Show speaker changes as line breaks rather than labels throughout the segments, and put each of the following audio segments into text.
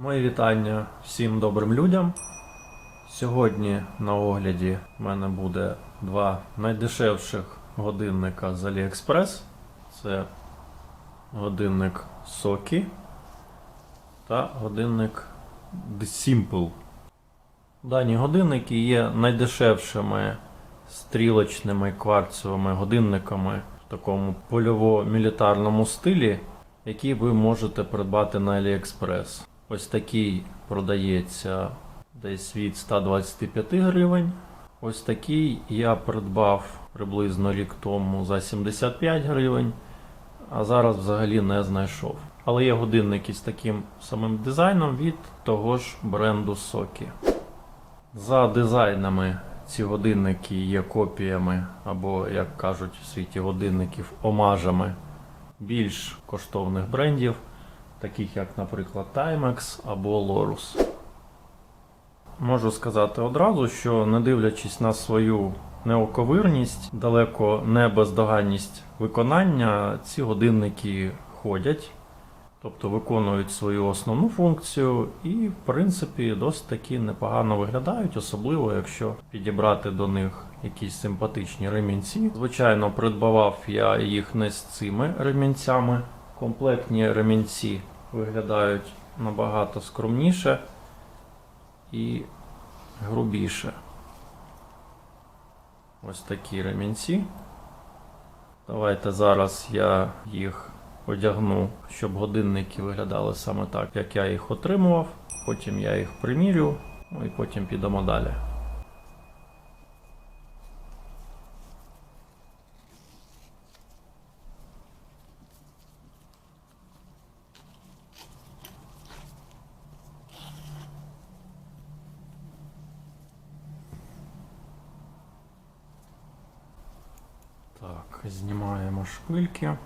Мої вітання всім добрим людям. Сьогодні на огляді в мене буде два найдешевших годинника з AliExpress. Це годинник Soki та годинник The Simple. Дані годинники є найдешевшими стрілочними кварцевими годинниками в такому польово-мілітарному стилі, які ви можете придбати на AliExpress. Ось такий продається десь від 125 гривень. Ось такий я придбав приблизно рік тому за 75 гривень, а зараз взагалі не знайшов. Але є годинники з таким самим дизайном від того ж бренду Soki. За дизайнами ці годинники є копіями, або, як кажуть в світі годинників, омажами більш коштовних брендів, таких як, наприклад, Timex або Lorus. Можу сказати одразу, що не дивлячись на свою неоковирність, далеко не бездоганність виконання, ці годинники ходять, тобто виконують свою основну функцію і, в принципі, досить таки непогано виглядають, особливо якщо підібрати до них якісь симпатичні ремінці. Звичайно, придбавав я їх не з цими ремінцями. Комплектні ремінці виглядають набагато скромніше і грубіше. Ось такі ремінці. Давайте зараз я їх одягну, щоб годинники виглядали саме так, як я їх отримував. Потім я їх примірю, ну і потім підемо далі. Так, знімаємо шпильки.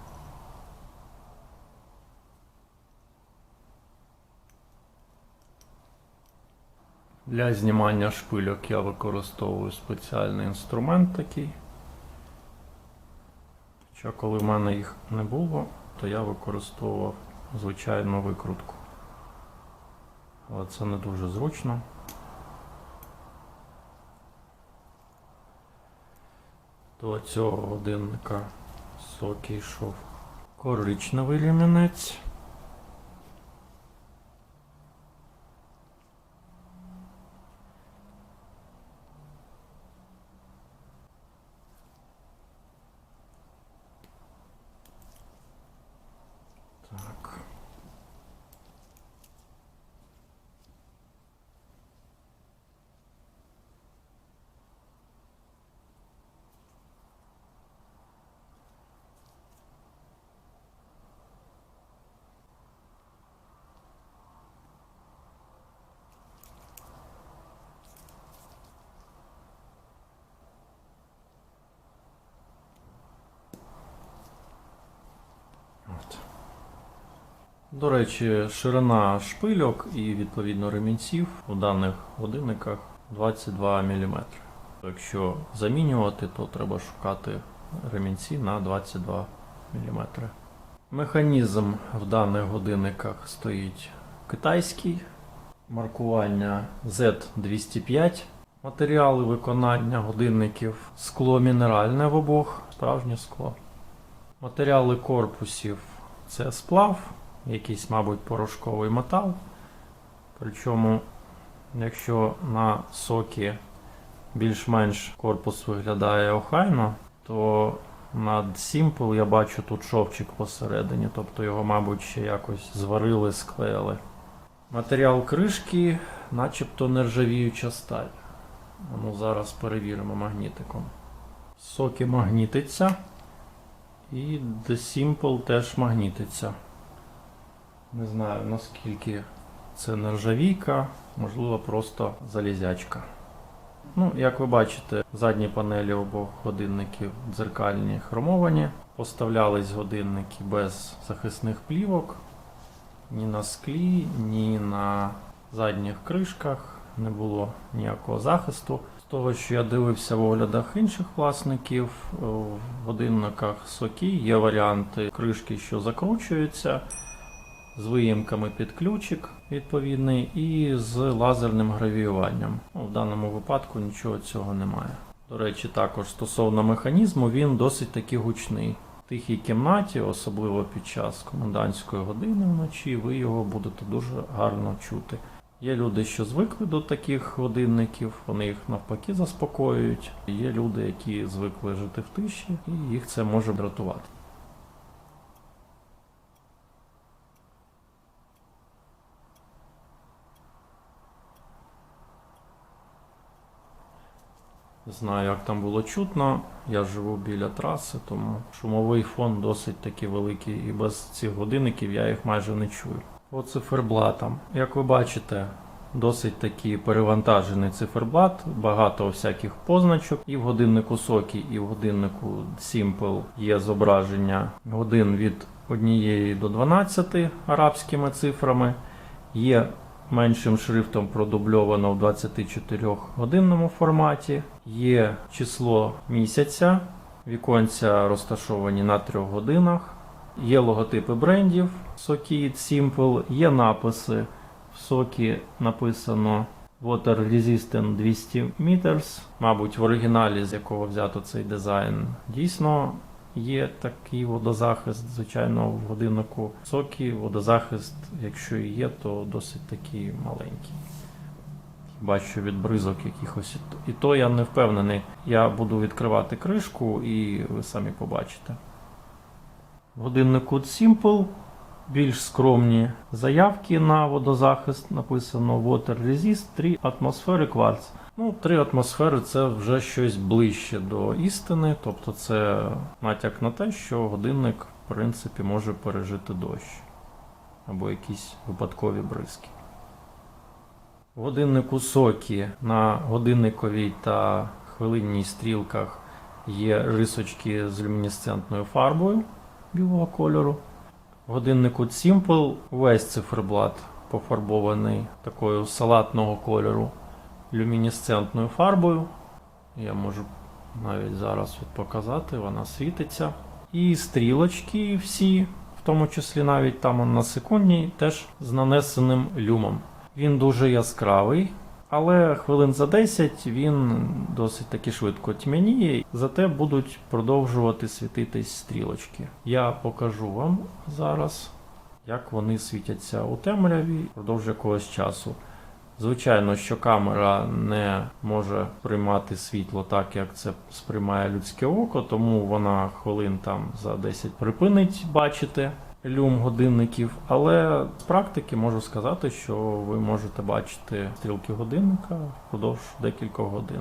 Для знімання шпильок я використовую спеціальний інструмент такий. Хоча коли в мене їх не було, то я використовував звичайну викрутку. Але це не дуже зручно. До цього годинника соки йшов коричневий ремінець. Так. От. До речі, ширина шпильок і відповідно ремінців у даних годинниках 22 мм. Якщо замінювати, то треба шукати ремінці на 22 мм. Механізм в даних годинниках стоїть китайський, маркування Z205. Матеріали виконання годинників скло мінеральне в обох, справжнє скло. Матеріали корпусів це сплав, якийсь, мабуть, порошковий метал. Причому, якщо на сокі більш-менш корпус виглядає охайно, то над Simple я бачу тут шовчик посередині, тобто його, мабуть, ще якось зварили, склеїли. Матеріал кришки, начебто нержавіюча сталь. Ну, зараз перевіримо магнітиком. Соки магнітиться. І The Simple теж магнітиться. Не знаю наскільки це нержавійка, можливо, просто залізячка. Ну, як ви бачите, задні панелі обох годинників дзеркальні хромовані. Поставлялись годинники без захисних плівок. Ні на склі, ні на задніх кришках не було ніякого захисту. З того, що я дивився в оглядах інших власників, в годинниках Сокі є варіанти кришки, що закручуються, з виїмками під ключик відповідний і з лазерним гравіюванням. В даному випадку нічого цього немає. До речі, також стосовно механізму, він досить таки гучний. В тихій кімнаті, особливо під час комендантської години вночі, ви його будете дуже гарно чути. Є люди, що звикли до таких годинників, вони їх навпаки заспокоюють. Є люди, які звикли жити в тиші, і їх це може дратувати. Знаю, як там було чутно. Я живу біля траси, тому шумовий фон досить таки великий, і без цих годинників я їх майже не чую. По циферблатам. Як ви бачите, досить таки перевантажений циферблат, багато всяких позначок. І в годиннику Сокі, і в годиннику Simple є зображення годин від 1 до 12 арабськими цифрами. Є меншим шрифтом продубльовано в 24 годинному форматі. Є число місяця, віконця розташовані на 3 годинах. Є логотипи брендів Soki Simple, є написи. В Сокі написано Water Resistant 200 meters. Мабуть, в оригіналі, з якого взято цей дизайн, дійсно є такий водозахист. Звичайно, в годиннику Сокі водозахист, якщо і є, то досить такий маленький. Бачу від бризок якихось. І то я не впевнений. Я буду відкривати кришку і ви самі побачите. В годиннику Simple більш скромні заявки на водозахист. Написано Water Resist 3 атмосфери кварц. Ну, 3 атмосфери це вже щось ближче до істини, тобто це натяк на те, що годинник, в принципі, може пережити дощ або якісь випадкові бризки. В годиннику Сокі на годинниковій та хвилинній стрілках є рисочки з люмінесцентною фарбою білого кольору. Годиннику Simple весь циферблат пофарбований такою салатного кольору люмінесцентною фарбою. Я можу навіть зараз от показати, вона світиться. І стрілочки всі, в тому числі навіть там на секундній, теж з нанесеним люмом. Він дуже яскравий, але хвилин за 10 він досить таки швидко тьмяніє, зате будуть продовжувати світитись стрілочки. Я покажу вам зараз, як вони світяться у темряві впродовж якогось часу. Звичайно, що камера не може приймати світло так, як це сприймає людське око, тому вона хвилин там за 10 припинить бачити люм годинників. Але з практики можу сказати, що ви можете бачити стрілки годинника впродовж декількох годин.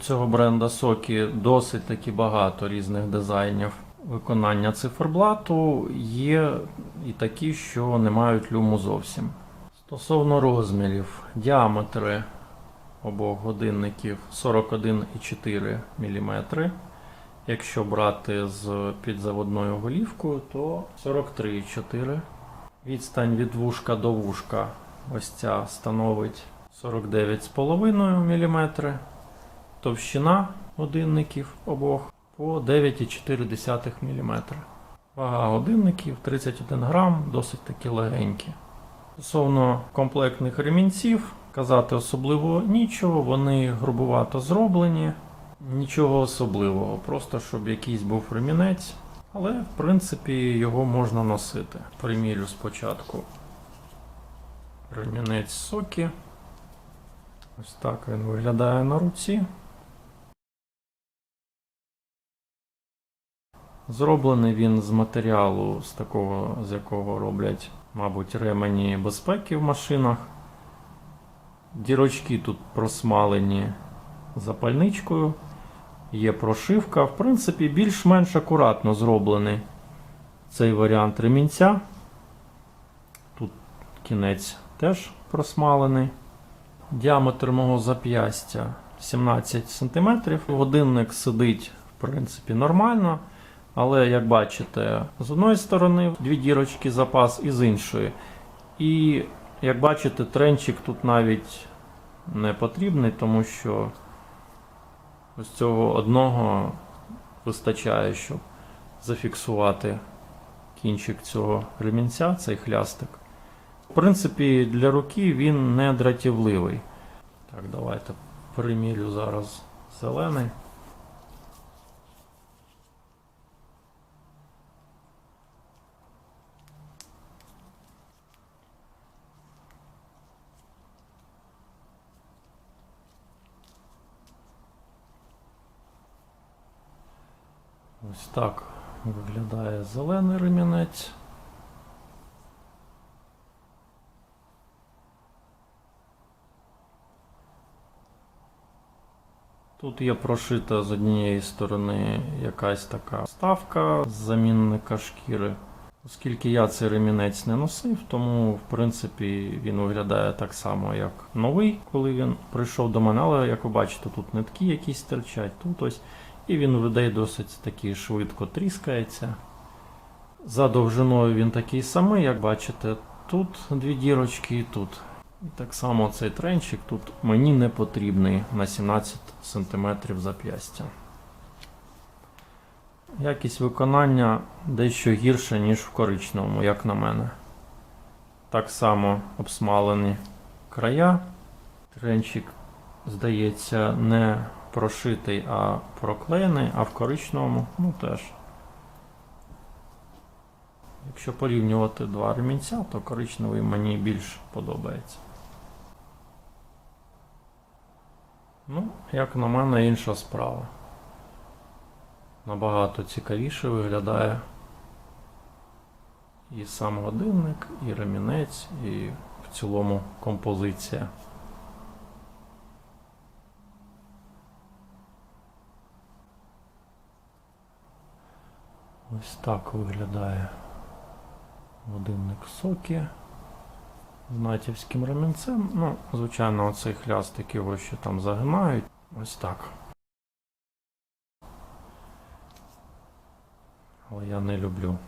Цього бренда Сокі досить таки багато різних дизайнів виконання циферблату. Є і такі, що не мають люму зовсім. Стосовно розмірів, діаметри обох годинників 41,4 мм. Якщо брати з підзаводною голівкою, то 43,4 Відстань від вушка до вушка ось ця становить 49,5 мм. Товщина годинників обох по 9,4 мм. Вага годинників 31 грам, досить таки легенькі. Стосовно комплектних ремінців, казати особливо нічого, вони грубувато зроблені. Нічого особливого, просто щоб якийсь був ремінець, але в принципі його можна носити. Примірю спочатку ремінець сокі. Ось так він виглядає на руці. Зроблений він з матеріалу, з такого, з якого роблять, мабуть, ремені безпеки в машинах. Дірочки тут просмалені запальничкою. Є прошивка. В принципі, більш-менш акуратно зроблений цей варіант ремінця. Тут кінець теж просмалений. Діаметр мого зап'ястя 17 см. Годинник сидить, в принципі, нормально. Але, як бачите, з одної сторони дві дірочки запас і з іншої. І, як бачите, тренчик тут навіть не потрібний, тому що ось цього одного вистачає, щоб зафіксувати кінчик цього ремінця, цей хлястик. В принципі, для руки він не дратівливий. Так, давайте примірю зараз зелений. Ось так виглядає зелений ремінець. Тут є прошита з однієї сторони якась така вставка з замінника шкіри. Оскільки я цей ремінець не носив, тому в принципі він виглядає так само, як новий, коли він прийшов до мене. Але як ви бачите, тут нитки якісь терчать, тут ось. І він в людей досить таки швидко тріскається. За довжиною він такий самий, як бачите, тут дві дірочки і тут. І так само цей тренчик тут мені не потрібний на 17 см зап'ястя. Якість виконання дещо гірша, ніж в коричневому, як на мене. Так само обсмалені края. Тренчик, здається, не прошитий, а проклеєний, а в коричневому ну теж. Якщо порівнювати два ремінця, то коричневий мені більш подобається. Ну, як на мене, інша справа. Набагато цікавіше виглядає і сам годинник, і ремінець, і в цілому композиція. Ось так виглядає годинник сокі з натівським ремінцем. Ну, звичайно, оцей хлястик його ще там загинають. Ось так. Але я не люблю.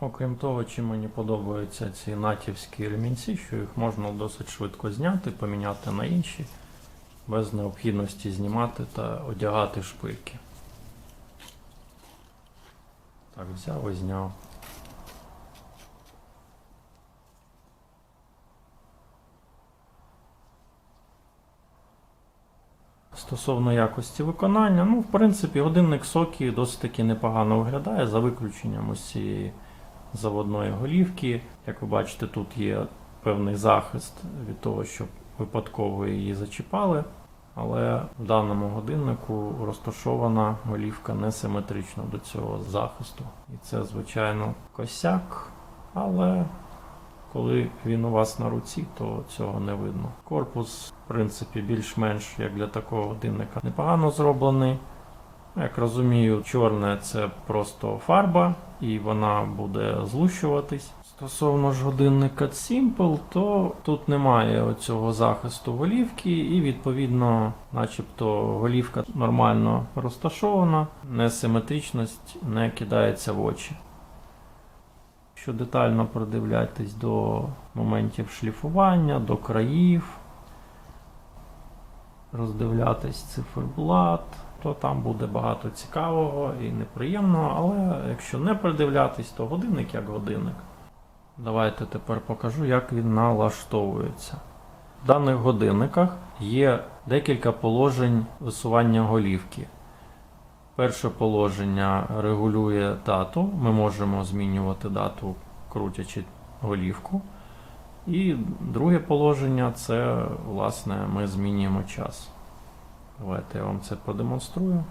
Окрім того, чим мені подобаються ці натівські ремінці, що їх можна досить швидко зняти, поміняти на інші, без необхідності знімати та одягати шпильки. Так, взяв і зняв. Стосовно якості виконання, ну, в принципі, годинник Сокі досить таки непогано виглядає, за виключенням ось цієї заводної голівки. Як ви бачите, тут є певний захист від того, щоб випадково її зачіпали. Але в даному годиннику розташована голівка несиметрично до цього захисту. І це, звичайно, косяк, але коли він у вас на руці, то цього не видно. Корпус, в принципі, більш-менш як для такого годинника непогано зроблений. Як розумію, чорне це просто фарба, і вона буде злущуватись. Стосовно ж годинника Simple, то тут немає оцього захисту голівки, і відповідно, начебто, голівка нормально розташована, несиметричність не кидається в очі. Якщо детально придивлятись до моментів шліфування, до країв, роздивлятись циферблат, то там буде багато цікавого і неприємного, але якщо не придивлятись, то годинник як годинник. Давайте тепер покажу, як він налаштовується. В даних годинниках є декілька положень висування голівки. Перше положення регулює дату. Ми можемо змінювати дату, крутячи голівку. І друге положення це, власне, ми змінюємо час. Давайте я вам це продемонструю.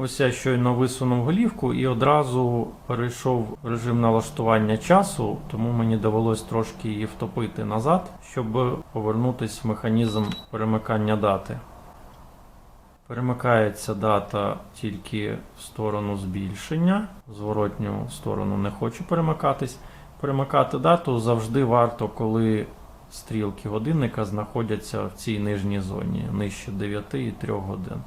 Ось я щойно висунув голівку і одразу перейшов режим налаштування часу, тому мені довелось трошки її втопити назад, щоб повернутися в механізм перемикання дати. Перемикається дата тільки в сторону збільшення, в зворотню сторону не хочу перемикатись. Перемикати дату завжди варто, коли стрілки годинника знаходяться в цій нижній зоні, нижче 9 і 3 годин.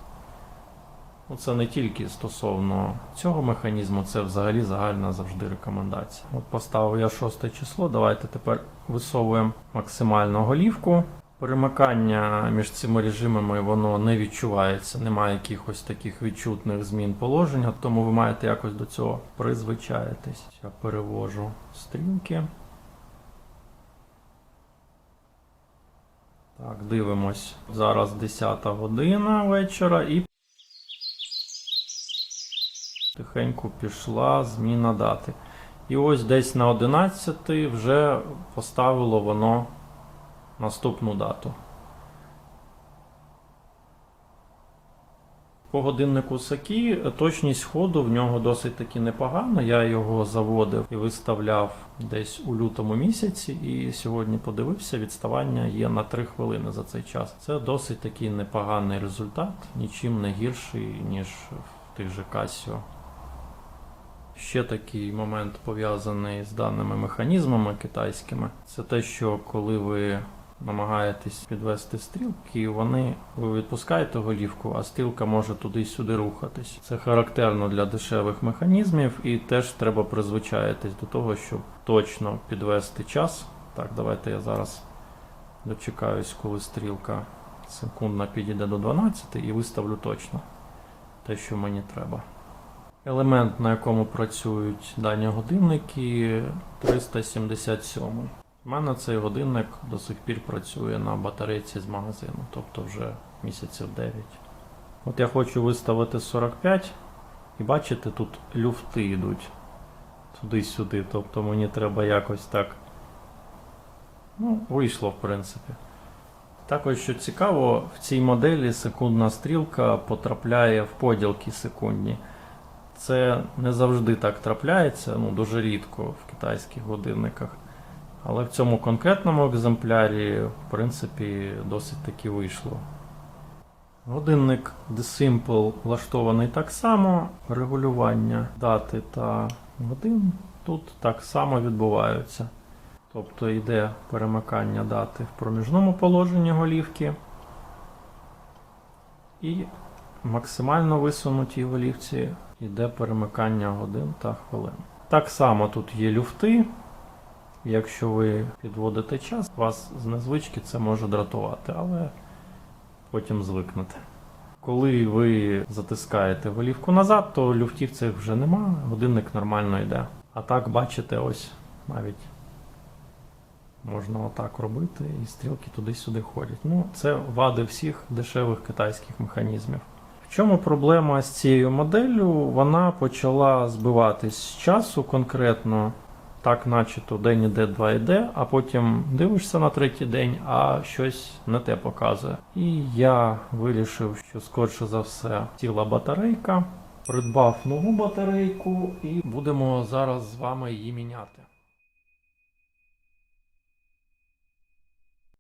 Ну, Це не тільки стосовно цього механізму, це взагалі загальна завжди рекомендація. От поставив я шосте число. Давайте тепер висовуємо максимально голівку. Перемикання між цими режимами воно не відчувається, немає якихось таких відчутних змін положення, тому ви маєте якось до цього призвичаїтись. Я перевожу стрілки. Так, дивимось. Зараз 10 година вечора і тихенько пішла зміна дати. І ось десь на 11 вже поставило воно наступну дату. По годиннику Сакі точність ходу в нього досить таки непогана. Я його заводив і виставляв десь у лютому місяці, і сьогодні подивився, відставання є на 3 хвилини за цей час. Це досить такий непоганий результат, нічим не гірший, ніж в тих же Casio. Ще такий момент пов'язаний з даними механізмами китайськими. Це те, що коли ви намагаєтесь підвести стрілки, вони ви відпускаєте голівку, а стрілка може туди-сюди рухатись. Це характерно для дешевих механізмів, і теж треба призвичаїтись до того, щоб точно підвести час. Так, давайте я зараз дочекаюсь, коли стрілка секундна підійде до 12 і виставлю точно те, що мені треба. Елемент, на якому працюють дані годинники, 377. У мене цей годинник до сих пір працює на батарейці з магазину, тобто вже місяців 9. От я хочу виставити 45, і бачите, тут люфти йдуть туди-сюди. Тобто мені треба якось так. Ну, вийшло, в принципі. Також, що цікаво, в цій моделі секундна стрілка потрапляє в поділки секундні. Це не завжди так трапляється, ну дуже рідко в китайських годинниках. Але в цьому конкретному екземплярі, в принципі, досить таки вийшло. Годинник The Simple влаштований так само. Регулювання дати та годин тут так само відбуваються. Тобто йде перемикання дати в проміжному положенні голівки. І максимально висунутій голівці йде перемикання годин та хвилин. Так само тут є люфти. Якщо ви підводите час, вас з незвички це може дратувати, але потім звикнете. Коли ви затискаєте голівку назад, то люфтів цих вже нема, годинник нормально йде. А так, бачите, ось навіть можна отак робити, і стрілки туди-сюди ходять. Ну, це вади всіх дешевих китайських механізмів. В чому проблема з цією моделлю? Вона почала збиватись з часу конкретно, так начебто день іде, два йде, а потім дивишся на третій день, а щось не те показує. І я вирішив, що скорше за все ціла батарейка. Придбав нову батарейку і будемо зараз з вами її міняти.